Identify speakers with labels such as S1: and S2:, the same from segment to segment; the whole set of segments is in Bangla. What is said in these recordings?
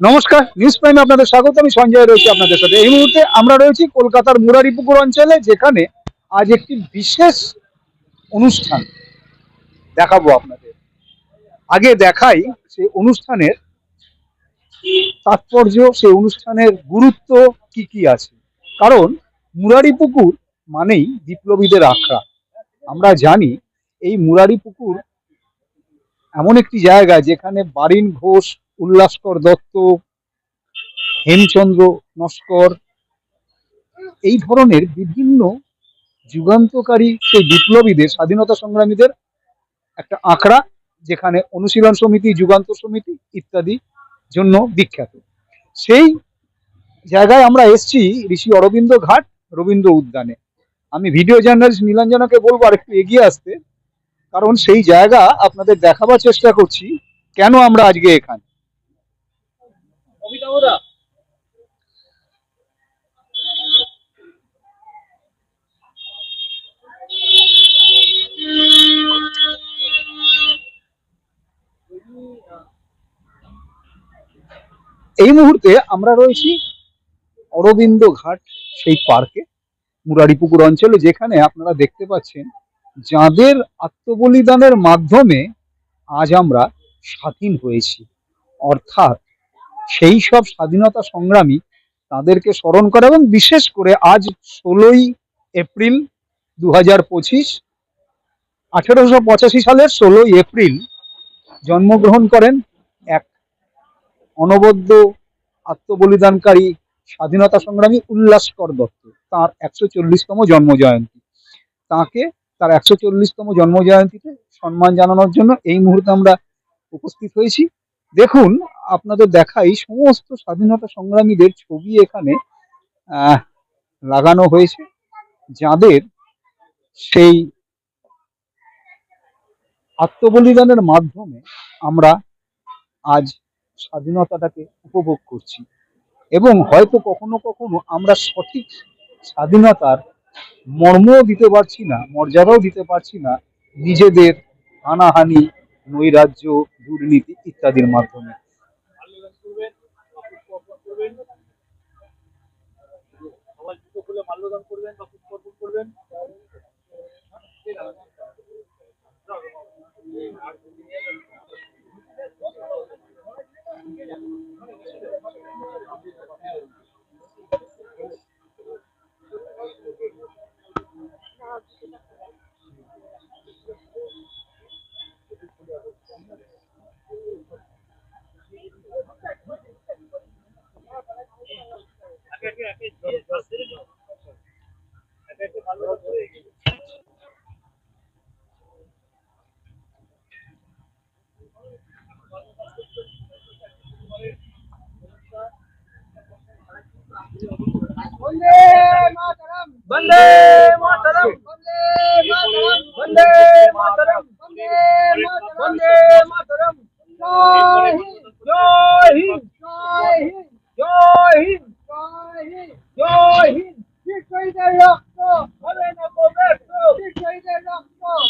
S1: নমস্কার নিউজ প্রাইমে আপনাদের স্বাগত, আমি সঞ্জয় রয়েছি আপনাদের সাথে। এই মুহূর্তে আমরা রয়েছি কলকাতার মুরারিপুকুর অঞ্চলে, যেখানে আজ একটি বিশেষ অনুষ্ঠান দেখাবো আপনাদের। আগে দেখাই সেই অনুষ্ঠানের তাৎপর্য, সেই অনুষ্ঠানের গুরুত্ব কি কি আছে। কারণ মুরারিপুকুর মানেই বিপ্লবীদের আখড়া। আমরা জানি এই মুরারিপুকুর এমন একটি জায়গা যেখানে বারিন ঘোষ উল্লাসকর দত্ত, হেমচন্দ্র নস্কর, এই ধরনের বিভিন্ন যুগান্তকারী সেই বিপ্লবীদের, স্বাধীনতা সংগ্রামীদের একটা আঁকড়া যেখানে অনুশীলন সমিতি যুগান্ত সমিতি ইত্যাদি জন্য বিখ্যাত। সেই জায়গায় আমরা এসছি ঋষি অরবিন্দ ঘাট, রবীন্দ্র উদ্যানে। আমি ভিডিও জার্নালিস্ট নীলাঞ্জনাকে বলব আর একটু এগিয়ে আসতে, কারণ সেই জায়গা আপনাদের দেখাবার চেষ্টা করছি, কেন আমরা আজকে এখানে? এই মুহূর্তে আমরা রয়েছি অরবিন্দ ঘাট, সেই পার্কে মুরারিপুকুর অঞ্চলে, যেখানে আপনারা দেখতে পাচ্ছেন যাদের আত্মবলিদানের মাধ্যমে আজ আমরা স্বাধীন হয়েছি। অর্থাৎ সেই সব স্বাধীনতা সংগ্রামী তাদেরকে স্মরণ করা এবং বিশেষ করে আজ ষোলোই এপ্রিল দু হাজার পঁচিশ, আঠেরোশো পঁচাশি সালের ষোলোই এপ্রিল জন্মগ্রহণ করেন এক অনবদ্য আত্মবলিদানকারী স্বাধীনতা সংগ্রামী উল্লাসকর দত্ত। তার একশো চল্লিশতম জন্ম জয়ন্তী তাকে তার একশো চল্লিশতম জন্ম জয়ন্তীতে সম্মান জানানোর জন্য এই মুহূর্তে আমরা উপস্থিত হয়েছি। দেখুন আপনাদের দেখাই সমস্ত স্বাধীনতা সংগ্রামীদের ছবি এখানে লাগানো হয়েছে, যাদের সেই আত্মবলিদানের মাধ্যমে আমরা আজ স্বাধীনতাটাকে উপভোগ করছি। এবং হয়তো কখনো কখনো আমরা সঠিক স্বাধীনতার মর্মও দিতে পারছি না, মর্যাদাও দিতে পারছি না নিজেদের হানাহানি, নৈরাজ্য, দুর্নীতি ইত্যাদির মাধ্যমে।
S2: মাল্যদান করবেন বা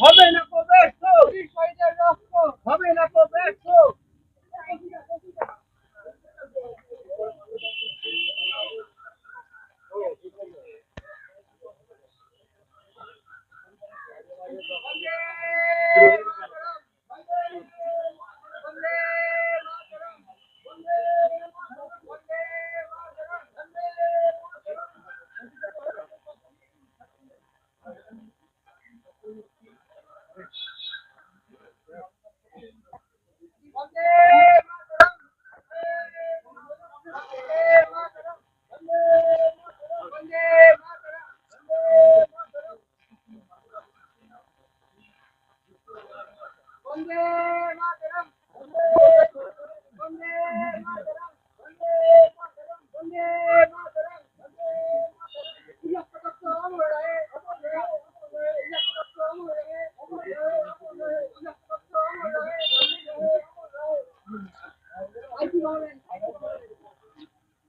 S3: হবে না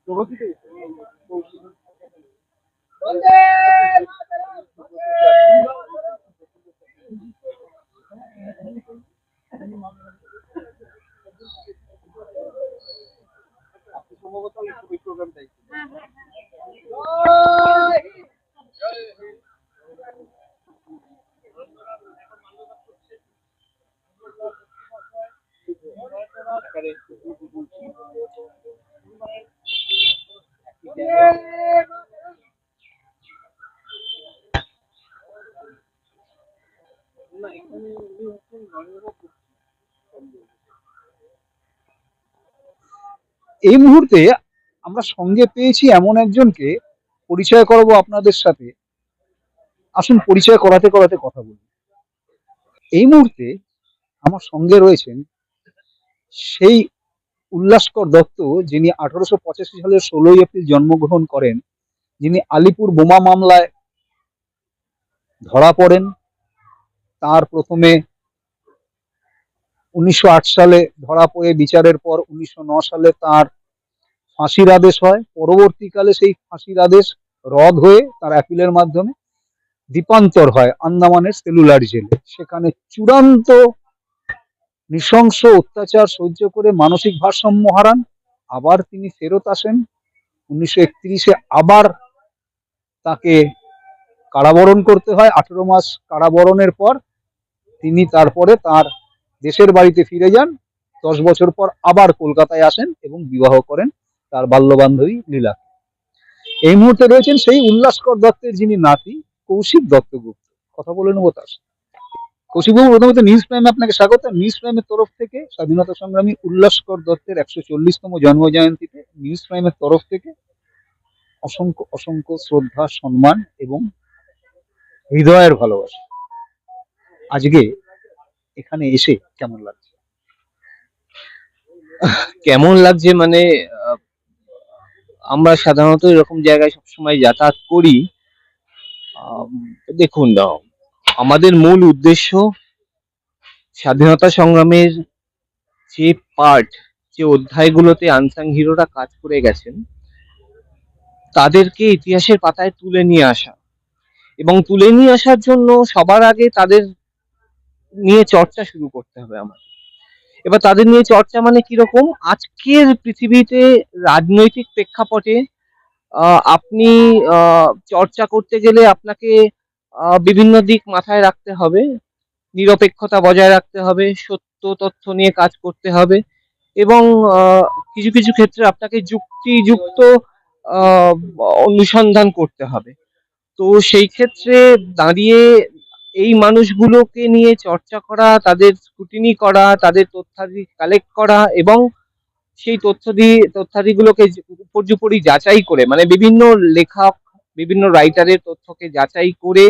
S3: প্রগতিতে এই
S1: মুহূর্তে আমরা সঙ্গে পেয়েছি এমন একজনকে পরিচয় করাবো আপনাদের সাথে। আসুন পরিচয় করাতে করাতে কথা বলি। এই মুহূর্তে আমার সঙ্গে রয়েছেন সেই উল্লাসকর দত্ত, যিনি আঠারোশো পঁচাশি সালের ষোলোই এপ্রিল জন্মগ্রহণ করেন, যিনি আলিপুর বোমা মামলায় ধরা পড়েন। তার প্রথমে উনিশশো আট সালে ধরা পড়ে, বিচারের পর উনিশশো সালে তার ফাঁসির আদেশ হয়। পরবর্তীকালে সেই ফাঁসির আদেশ রদ হয়ে তার অ্যাপিলের মাধ্যমে দ্বীপান্তর হয় আন্দামানের সেলুলার জেলে। সেখানে চূড়ান্ত নৃশংস অত্যাচার সহ্য করে মানসিক ভারসাম্য হারান। আবার তিনি ফেরত আসেন। উনিশশো একত্রিশে আবার তাকে কারাবরণ করতে হয়। আঠেরো মাস কারাবরণের পর তিনি তারপরে তার দেশের বাড়িতে ফিরে যান, দশ বছর পর আবার কলকাতায় আসেন এবং বিবাহ করেন তার বাল্যবান্ধবী লীলা। এই মুহূর্তে রয়েছেন সেই উল্লাসকর দত্তের যিনি নাতি, কৌশিক দত্তগুপ্ত। কথা বলে নেব তার। কৌশিকবাবু প্রথমত নিউজ প্রাইমে আপনাকে স্বাগত। নিউজ প্রাইমের তরফ থেকে স্বাধীনতা সংগ্রামী উল্লাসকর দত্তের একশো চল্লিশতম জন্ম জয়ন্তীতে নিউজ প্রাইমের তরফ থেকে অসংখ্য অসংখ্য শ্রদ্ধা, সম্মান এবং হৃদয়ের ভালোবাসা। আজকে এখানে এসে কেমন লাগছে?
S4: কেমন লাগছে মানে আমরা সাধারণত এরকম জায়গায় সবসময় যাতায়াত করি। দেখুন আমাদের মূল উদ্দেশ্য স্বাধীনতা সংগ্রামের যে পার্ট যে অধ্যায়গুলোতে আনসাং হিরোরা কাজ করে গেছেন, তাদেরকে ইতিহাসের পাতায় তুলে নিয়ে আসা। এবং তুলে নিয়ে আসার জন্য সবার আগে তাদের নিয়ে চর্চা শুরু করতে হবে আমাদের। এবার তাদের নিয়ে চর্চা মানে কীরকম আজকের পৃথিবীতে রাজনৈতিক প্রেক্ষাপটে আপনি চর্চা করতে গেলে আপনাকে বিভিন্ন দিক মাথায় রাখতে হবে। নিরপেক্ষতা বজায় রাখতে হবে, সত্য তথ্য নিয়ে কাজ করতে হবে এবং কিছু কিছু ক্ষেত্রে আপনাকে যুক্তিযুক্ত অনুসন্ধান করতে হবে। তো সেই ক্ষেত্রে দাঁড়িয়ে এই মানুষগুলোকে নিয়ে চর্চা করা, তাদের স্ক্রুটিনি করা, তাদের তথ্যাদি কালেক্ট করা এবং সেই তথ্যাদি, তথ্যাদিগুলোকে উপর্যুপরি যাচাই করে মানে বিভিন্ন লেখক, বিভিন্ন রাইটারের তথ্যকে যাচাই করে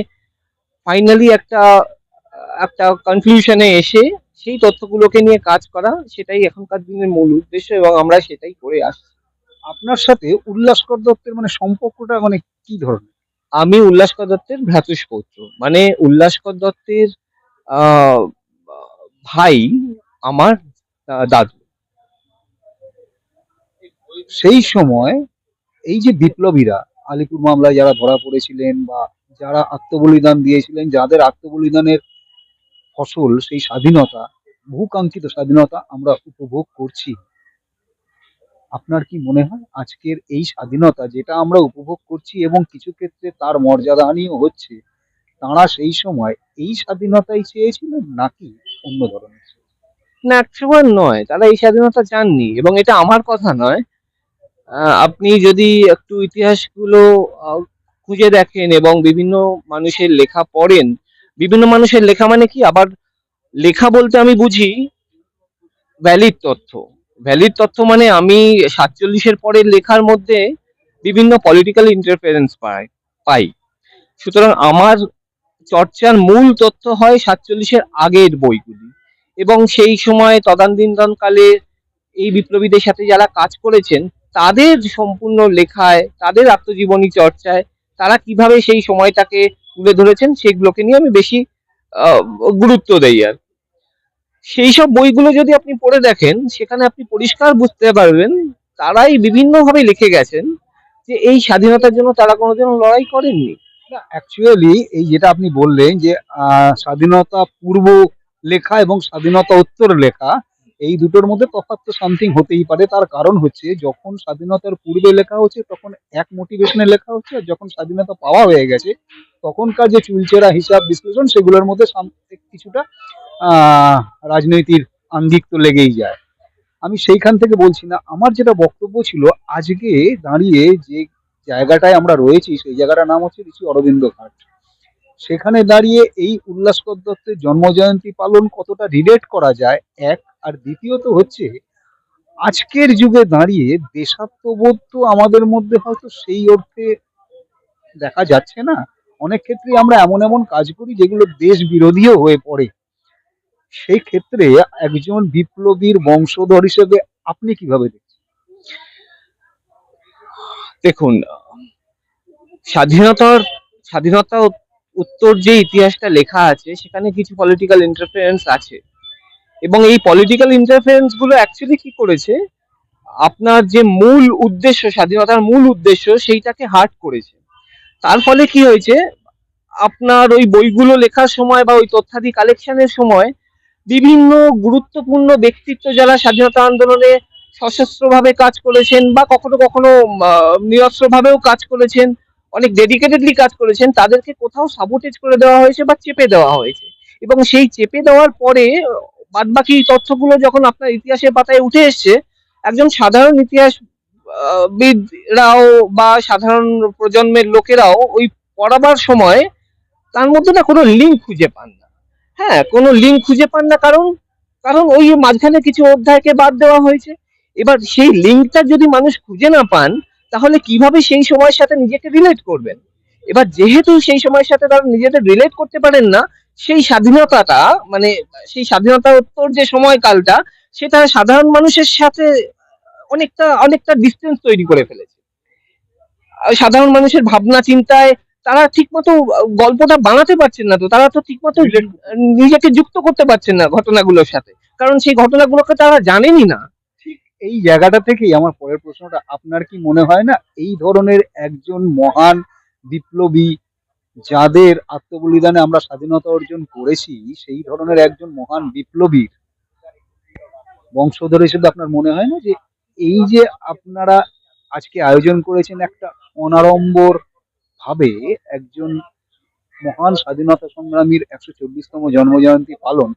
S4: ফাইনালি একটা একটা কনক্লুশনে এসে সেই তথ্যগুলোকে নিয়ে কাজ করা, সেটাই এখনকার দিনের মূল উদ্দেশ্য এবং আমরা সেটাই করে আসছি।
S1: আপনার সাথে উল্লাসকর দত্তের মানে সম্পর্কটা মানে কি ধরনের?
S4: আমি উল্লাসকর দত্তের ভ্রাতুষ্পৌত্র মানে উল্লাসকর দত্তের ভাই আমার দাদু।
S1: সেই সময় এই যে বিপ্লবীরা, আলিপুর মামলায় যারা ধরা পড়েছিলেন বা যারা আত্মবলিদান দিয়েছিলেন, যাদের আত্মবলিদানের ফসল, সেই স্বাধীনতা, বহুকাঙ্ক্ষিত স্বাধীনতা আমরা উপভোগ করছি। আপনার কি মনে হয় আজকের এই স্বাধীনতা যেটা আমরা উপভোগ করছি এবং কিছু ক্ষেত্রে তার মর্যাদা মর্যাদাহানিও হচ্ছে, তাঁরা সেই সময় এই স্বাধীনতাই চেয়েছিলেন নাকি অন্য ধরনের?
S4: না নয়, তারা এই স্বাধীনতা চাননি এবং এটা আমার কথা নয়। আপনি যদি একটু ইতিহাসগুলো খুঁজে দেখেন এবং বিভিন্ন মানুষের লেখা পড়েন, বিভিন্ন মানুষের লেখা মানে কি? আবার লেখা বলতে আমি বুঝি ভ্যালিড তথ্য। ভ্যালিড তথ্য মানে আমি সাতচল্লিশের পরের লেখার মধ্যে বিভিন্ন পলিটিক্যাল ইন্টারফারেন্স পাই পাই। সুতরাং আমার চর্চার মূল তথ্য হয় সাতচল্লিশের আগের বইগুলি। এবং সেই সময় তদানীন্তনকালে এই বিপ্লবীদের সাথে যারা কাজ করেছেন, তাদের সম্পূর্ণ লেখায়, তাদের আত্মজীবনী চর্চায় তারা কীভাবে সেই সময়টাকে তুলে ধরেছেন, সেগুলোকে নিয়ে আমি বেশি গুরুত্ব দেই আর সেই সব বইগুলো যদি আপনি পড়ে দেখেন, সেখানে আপনি পরিষ্কার বুঝতে পারবেন, তারাই বিভিন্নভাবে লিখে গেছেন যে এই স্বাধীনতার জন্য তারা কোনোদিন লড়াই করেননি।
S1: অ্যাকচুয়ালি এই যেটা আপনি বললেন যে স্বাধীনতা পূর্ব লেখা এবং স্বাধীনতা উত্তর লেখা, এই দুটোর মধ্যে তফাৎ তো সামথিং হতেই পারে। তার কারণ হচ্ছে, যখন স্বাধীনতার পূর্বে লেখা হচ্ছে, তখন এক মোটিভেশনে লেখা হচ্ছে, আর যখন স্বাধীনতা পাওয়া হয়ে গেছে, তখনকার যে চুলচেরা হিসাব বিশ্লেষণ, সেগুলোর মধ্যে কিছুটা রাজনৈতিক আঙ্গিক তো লেগেই যায়। আমি সেইখান থেকে বলছি না, আমার যেটা বক্তব্য ছিল, আজকে দাঁড়িয়ে যে জায়গাটায় আমরা রয়েছি, সেই জায়গাটার নাম হচ্ছে ঋষি অরবিন্দ ঘাট। সেখানে দাঁড়িয়ে এই উল্লাসকর দত্তের জন্মজয়ন্তী পালন কতটা রিলেট করা যায়, এক। আর দ্বিতীয়ত হচ্ছে, আজকের যুগে দাঁড়িয়ে দেশাত্মবোধ তো আমাদের মধ্যে হয়তো সেই অর্থে দেখা যাচ্ছে না। অনেক ক্ষেত্রে আমরা এমন এমন কাজ করি যেগুলো দেশ বিরোধীও হয়ে পড়ে। সেই ক্ষেত্রে একজন বিপ্লবীর বংশধর হিসেবে আপনি কীভাবে দেখছেন?
S4: দেখুন, স্বাধীনতার, স্বাধীনতা উত্তর যে ইতিহাসটা লেখা আছে, সেখানে কিছু পলিটিক্যাল ইন্টারফারেন্স আছে। এবং এই পলিটিক্যাল ইন্টারফারেন্সগুলো অ্যাকচুয়ালি কি করেছে? আপনার যে মূল উদ্দেশ্য, স্বাধীনতার মূল উদ্দেশ্য, সেইটাকে হার্ট করেছে। তার ফলে কি হয়েছে? আপনার ওই বইগুলো লেখার সময় বা ওই তথ্যাদি কালেকশনের সময় বিভিন্ন গুরুত্বপূর্ণ ব্যক্তিত্ব যারা স্বাধীনতা আন্দোলনে সশস্ত্রভাবে কাজ করেছেন বা কখনো কখনো নিরস্ত্র ভাবেও কাজ করেছেন, অনেক ডেডিকেটেডলি কাজ করেছেন, তাদেরকে কোথাও সাবোটেজ করে দেওয়া হয়েছে বা চেপে দেওয়া হয়েছে। এবং সেই চেপে দেওয়ার পরে বাদ বাকি তথ্যগুলো যখন আপনার ইতিহাসের পাতায় উঠে এসছে, একজন সাধারণ ইতিহাস বিদরাও বা সাধারণ প্রজন্মের লোকেরাও ওই পড়াবার সময় তার মধ্যে না কোনো লিঙ্ক খুঁজে পান না। হ্যাঁ কোনো লিঙ্ক খুঁজে পান না কারণ কারণ ওই মাঝখানে কিছু অধ্যায়কে বাদ দেওয়া হয়েছে। এবার সেই লিঙ্কটা যদি মানুষ খুঁজে না পান, তাহলে কীভাবে সেই সময়ের সাথে নিজেকে রিলেট করবেন? এবার যেহেতু সেই সময়ের সাথে তারা নিজেদের রিলেট করতে পারেন না, সেই স্বাধীনতাটা মানে সেই স্বাধীনতা উত্তর যে সময়কালটা, সেটা সাধারণ মানুষের সাথে অনেকটা অনেকটা ডিস্টেন্স তৈরি করে ফেলেছে। সাধারণ মানুষের ভাবনা চিন্তায় তারা ঠিকমতো গল্পটা বানাতে পারছেন না তো তারা তো ঠিকমতো নিজেকে যুক্ত করতে পারছেন না ঘটনাগুলোর সাথে। কারণ সেই ঘটনাগুলোকে তারা জানেনই না।
S1: এই জায়গাটা থেকেই আমার পরের প্রশ্নটা আপনার কি মনে হয় না এই ধরনের একজন মহান বিপ্লবী যাদের আত্মবলিদানে আমরা স্বাধীনতা অর্জন করেছি সেই ধরনের একজন মহান বিপ্লবীর বংশধর হিসেবে আপনার মনে হয় না যে এই যে আপনারা আজকে আয়োজন করেছেন একটা অনাড়ম্বর ভাবে একজন মহান স্বাধীনতা সংগ্রামীর একশো চব্বিশতম জন্মজয়ন্তী পালন,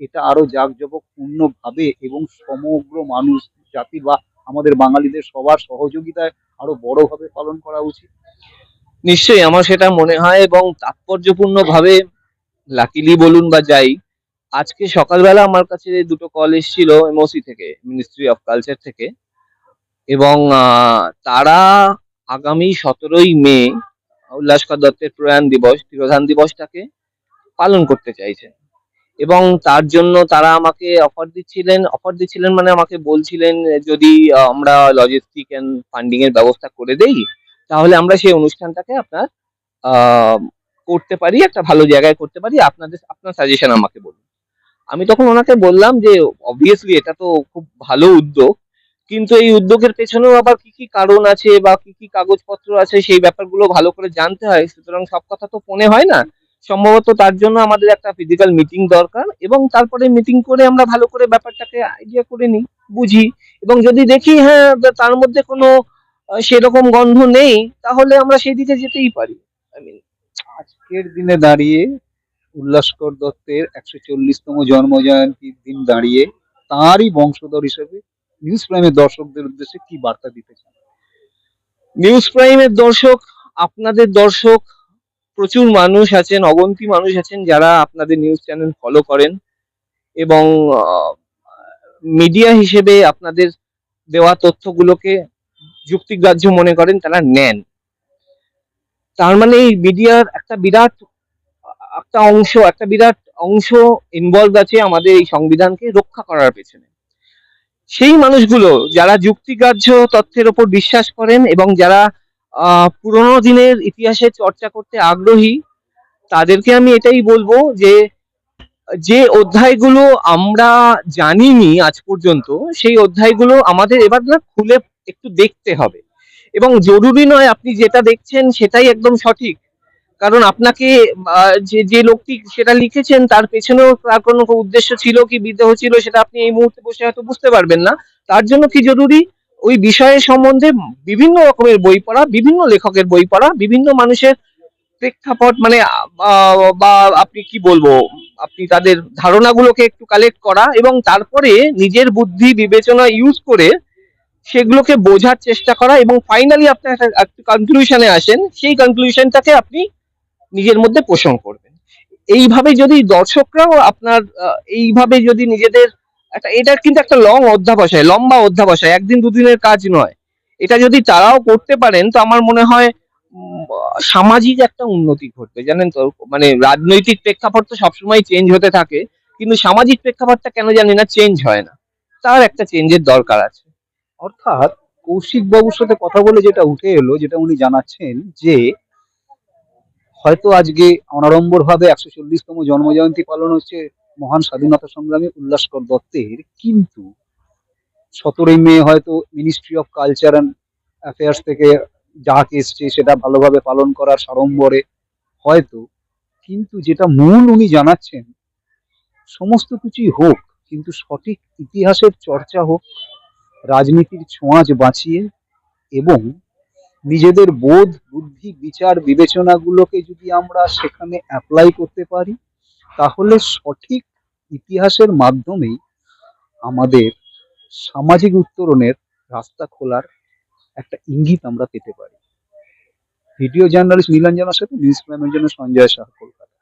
S1: এটা আরও জাঁকজমকপূর্ণ ভাবে এবং সমগ্র মানুষ, জাতি বা আমাদের বাঙালিদের সবার সহযোগিতায় আরও বড়ভাবে পালন করা উচিত।
S4: নিশ্চয়ই আমার সেটা মনে হয় এবং তাৎপর্যপূর্ণ ভাবে লাকিলি বলুন বা যাই, আজকে সকালবেলা আমার কাছে দুটো কল এসেছিল এমওসি থেকে মিনিস্ট্রি অফ কালচার থেকে এবং তারা আগামী সতেরোই মে উল্লাসকর দত্তের প্রয়াণ দিবস, তিরোধান দিবসটাকে পালন করতে চাইছেন। এবং তার জন্য তারা আমাকে অফার দিচ্ছিলেন অফার দিচ্ছিলেন মানে আমাকে বলছিলেন, যদি আমরা লজিস্টিক অ্যান্ড ফান্ডিং এর ব্যবস্থা করে দেই, তাহলে আমরা সেই অনুষ্ঠানটাকে আপনার করতে পারি, একটা ভালো জায়গায় করতে পারি। আপনাদের, আপনার সাজেশন আমাকে বলুন। আমি তখন ওনাকে বললাম যে অবভিয়াসলি এটা তো খুব ভালো উদ্যোগ কিন্তু এই উদ্যোগের পেছনেও আবার কি কি কারণ আছে বা কি কি কাগজপত্র আছে, সেই ব্যাপারগুলো ভালো করে জানতে হয়। সুতরাং সব কথা তো ফোনে হয় না। সম্ভবত তার জন্য আমাদের একটা ফিজিক্যাল মিটিং দরকার এবং তারপরে মিটিং করে আমরা ভালো করে ব্যাপারটাকে আইডিয়া করে নিই, বুঝি এবং যদি দেখি হ্যাঁ তার মধ্যে কোনো সেরকম গন্ধ নেই, তাহলে আমরা সেই দিকে যেতেই পারি।
S1: আজকের দিনে দাঁড়িয়ে উল্লাসকর দত্তের একশো চল্লিশতম জন্মজয়ন্তীর দিন দাঁড়িয়ে তাঁরই বংশধর হিসেবে নিউজ প্রাইমের দর্শকদের উদ্দেশ্যে কি বার্তা দিতে চান?
S4: নিউজ প্রাইমের দর্শক, আপনাদের দর্শক, প্রচুর মানুষ আছেন, অগন্তি মানুষ আছেন যারা আপনাদের নিউজ চ্যানেল ফলো করেন এবং মিডিয়া হিসেবে আপনাদের দেওয়া তথ্যগুলোকে যুক্তিগ্রাহ্য মনে করেন, তারা নেন। তার মানে এই মিডিয়ার একটা বিরাট, একটা অংশ, একটা বিরাট অংশ ইনভলভ আছে আমাদের এই সংবিধানকে রক্ষা করার পেছনে। সেই মানুষগুলো যারা যুক্তিগ্রাহ্য তথ্যের ওপর বিশ্বাস করেন এবং যারা পুরোনো দিনের ইতিহাসে চর্চা করতে আগ্রহী, তাদেরকে আমি এটাই বলব যে যে অধ্যায়গুলো আমরা জানিনি আজ পর্যন্ত, সেই অধ্যায়গুলো আমাদের এবার না খুলে একটু দেখতে হবে। এবং জরুরি নয় আপনি যেটা দেখছেন সেটাই একদম সঠিক। কারণ আপনাকে যে যে লোকটি সেটা লিখেছেন, তার পেছনেও তার কোনো উদ্দেশ্য ছিল কি বিদ্রোহ ছিল সেটা আপনি এই মুহূর্তে বসে হয়তো বুঝতে পারবেন না। তার জন্য কি জরুরি? ওই বিষয়ের সম্বন্ধে বিভিন্ন রকমের বই পড়া, বিভিন্ন লেখকের বই পড়া, বিভিন্ন মানুষের প্রেক্ষাপট মানে বা আপনি কি বলব, আপনি তাদের ধারণাগুলোকে একটু কালেক্ট করা এবং তারপরে নিজের বুদ্ধি বিবেচনা ইউজ করে সেগুলোকে বোঝার চেষ্টা করা এবং ফাইনালি আপনি একটা কনক্লুশনে আসেন। সেই কনক্লুশনটাকে আপনি নিজের মধ্যে পোষণ করবেন এইভাবে যদি দর্শকরাও আপনার এইভাবে যদি নিজেদের একটা, এটা কিন্তু একটা লং অধ্যাবসায়, লম্বা অধ্যাবসায়, একদিন দুদিনের কাজ নয়। এটা যদি তারাও করতে পারেন, তো আমার মনে হয় সামাজিক একটা উন্নতি ঘটবে, জানেন তো? মানে রাজনৈতিক প্রেক্ষাপট তো সবসময় চেঞ্জ হতে থাকে, কিন্তু সামাজিক প্রেক্ষাপটটা কেন জানি না চেঞ্জ হয় না। তার একটা চেঞ্জের দরকার আছে।
S1: অর্থাৎ কৌশিক বাবুর সাথে কথা বলে যেটা উঠে এলো, যেটা উনি জানাচ্ছেন যে হয়তো আজকে অনাড়ম্বর ভাবে একশো চল্লিশতম জন্মজয়ন্তী পালন হচ্ছে মহান স্বাধীনতা সংগ্রামী উল্লাসকর দত্তের। কিন্তু সতেরোই মে হয়তো ministry of culture and affairs থেকে ডাক এসছে সেটা ভালোভাবে পালন করার সাড়ম্বরে হয়তো। কিন্তু যেটা মূল উনি জানাচ্ছেন, সমস্ত কিছুই হোক, কিন্তু সঠিক ইতিহাসের চর্চা হোক, রাজনীতির ছোঁয়াচ বাঁচিয়ে এবং নিজেদের বোধ, বুদ্ধি, বিচার, বিবেচনাগুলোকে যদি আমরা সেখানে অ্যাপ্লাই করতে পারি, তাহলে সঠিক ইতিহাসের মাধ্যমেই আমাদের সামাজিক উত্তরণের রাস্তা খোলার একটা ইঙ্গিত আমরা পেতে পারি। ভিডিও জার্নালিস্ট নীলাঞ্জনার সাথে নিউজ প্রাইমের জন্য সঞ্জয় শাহ কলকাতা।